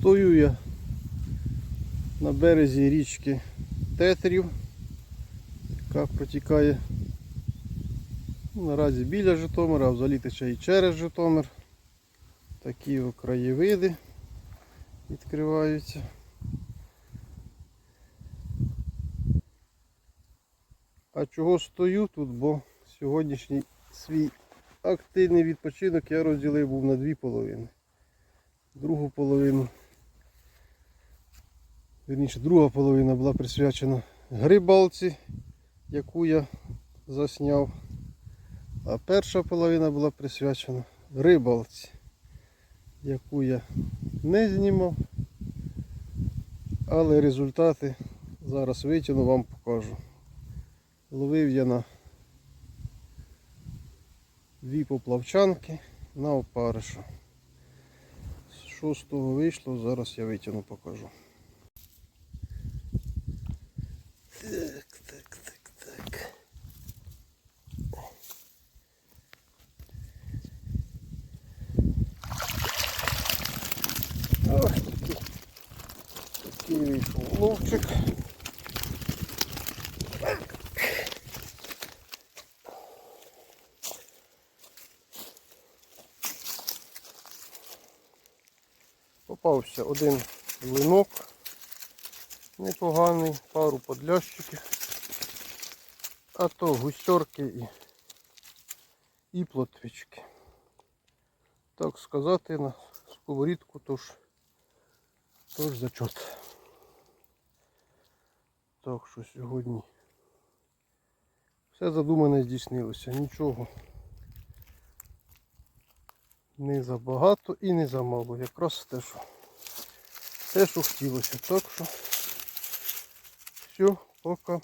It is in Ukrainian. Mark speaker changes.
Speaker 1: Стою я на березі річки Тетерів, яка протікає ну, наразі біля Житомира, а взагалі тече і через Житомир. Такі краєвиди відкриваються. А чого стою тут, бо сьогоднішній свій активний відпочинок я розділив був на дві половини. Другу половину, вірніше, друга половина була присвячена грибалці, яку я засняв. А перша половина була присвячена рибалці, яку я не знімав. Але результати зараз витягну, вам покажу. Ловив я на дві поплавчанки на опариша. Що з того вийшло, зараз я витягну покажу. Так, так, так, так. Ось такий, такий вийшов ловчик. Попався один линок непоганий, пару подлящиків, а то гусьорки і, і плотвички. Так сказати на сковорідку тож, тож зачот. Так що сьогодні все задумане здійснилося, нічого не забагато і не замало. Якраз те, що те, що хотілося. Так що все, пока.